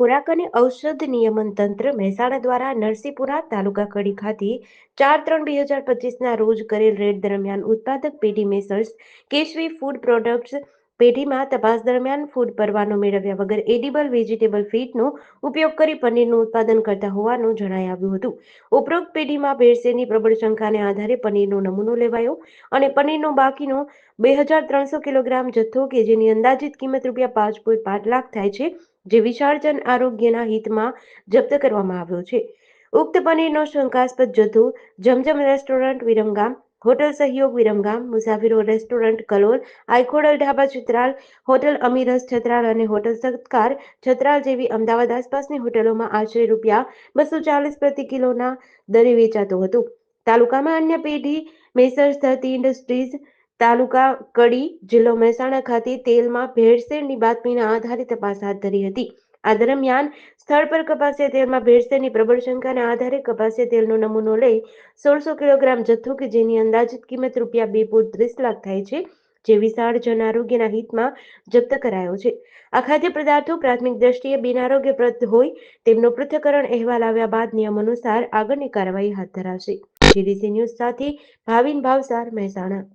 ખોરાક અને ઔષધ નિયમન તંત્ર મહેસાણા દ્વારા નરસિંહપુરા તાલુકા કડી ખાતે ચાર ત્રણ બે હજાર પચીસના રોજ કરેલ રેડ દરમિયાન ઉત્પાદક પેઢી મેસર્સ કેશવી ફૂડ પ્રોડક્ટ્સ પેઢીમાં તપાસ દરમિયાન ફૂડ પરવાનો મેળવ્યા વગર એડિબલ વેજીટેબલ ફીડનો ઉપયોગ કરી પનીરનું ઉત્પાદન કરતા હોવાનું જણાઈ આવ્યું હતું. ઉપરોક્ત પેઢીમાં ભેળસેળની પ્રબળ શંકાને આધારે પનીરનો નમૂનો લેવાયો અને પનીરનો બાકીનો બે હજાર ત્રણસો કિલોગ્રામ જથ્થો કે જેની અંદાજિત કિંમત રૂપિયા પાંચ પોઈન્ટ પાંચ લાખ થાય છે, જે વિશાળ જન આરોગ્યના હિતમાં જપ્ત કરવામાં આવ્યો છે. ઉક્ત પનીરનો શંકાસ્પદ જથ્થો Zamzam restaurant Viramgam hotel Sahyog Viramgam, Musafiro restaurant, Kalol Aai Khodal dhaba Chhatral hotel Amiras Chhatral અને હોટલ સત્કાર છત્રાલ જેવી અમદાવાદ આસપાસની હોટલોમાં આશરે રૂપિયા બસો ચાલીસ પ્રતિ કિલોના દરે વેચાતો હતો. તાલુકામાં અન્ય પેઢી મેસર્સ ધરતી ઇન્ડસ્ટ્રીઝ, તાલુકા કડી, જિલ્લો મહેસાણા ખાતે તેલમાં ભેળસેળની બાતમીના આધારે તપાસ હાથ ધરી હતી. આ દરમિયાન સ્થળ પર કપાસિયા તેલમાં ભેળસેળની પ્રબળ શંકાના આધારે કપાસિયા તેલનો નમૂનો લઈ સોળસો કિલોગ્રામ જથ્થો કે જેની અંદાજિત કિંમત રૂપિયા બે પોઈન્ટ ત્રીસ લાખ થાય છે, જે વિશાળ જન આરોગ્યના હિતમાં જપ્ત કરાયો છે. આ ખાદ્ય પદાર્થો પ્રાથમિક દ્રષ્ટિએ બિનઆરોગ્યપ્રદ હોય તેમનો પૃથ્થકરણ અહેવાલ આવ્યા બાદ નિયમ અનુસાર આગળની કાર્યવાહી હાથ ધરાશે. જીડીસી ન્યૂઝ સાથે ભાવિન ભાવસાર મહેસાણા.